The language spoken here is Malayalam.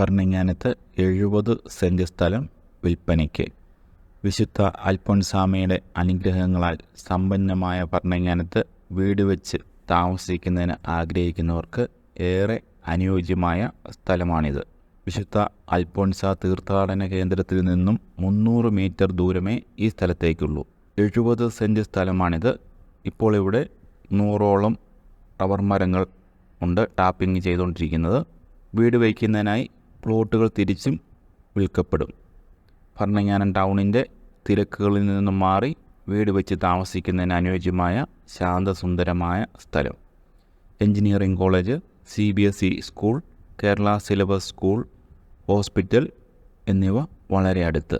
ഭരണങ്ങാനത്ത് എഴുപത് സെന്റ് സ്ഥലം വിൽപ്പനയ്ക്ക്. വിശുദ്ധ അൽഫോൺസാമയുടെ അനുഗ്രഹങ്ങളാൽ സമ്പന്നമായ ഭരണങ്ങാനത്ത് വീട് വെച്ച് താമസിക്കുന്നതിന് ആഗ്രഹിക്കുന്നവർക്ക് ഏറെ അനുയോജ്യമായ സ്ഥലമാണിത്. വിശുദ്ധ അൽഫോൺസ തീർത്ഥാടന കേന്ദ്രത്തിൽ നിന്നും മുന്നൂറ് മീറ്റർ ദൂരമേ ഈ സ്ഥലത്തേക്കുള്ളൂ. എഴുപത് സെന്റ് സ്ഥലമാണിത്. ഇപ്പോൾ ഇവിടെ നൂറോളം റബ്ബർ മരങ്ങൾ ഉണ്ട് ടാപ്പിംഗ് ചെയ്തുകൊണ്ടിരിക്കുന്നത്. വീട് വയ്ക്കുന്നതിനായി പ്ലോട്ടുകൾ തിരിച്ചും വിൽക്കപ്പെടും. ഭരണങ്ങാനം ടൗണിന്റെ തിരക്കുകളിൽ നിന്നും മാറി വീട് വെച്ച് താമസിക്കുന്നതിന് അനുയോജ്യമായ ശാന്തസുന്ദരമായ സ്ഥലം. Engineering college C B S E school Kerala syllabus school hospital എന്നിവ വളരെ അടുത്ത്.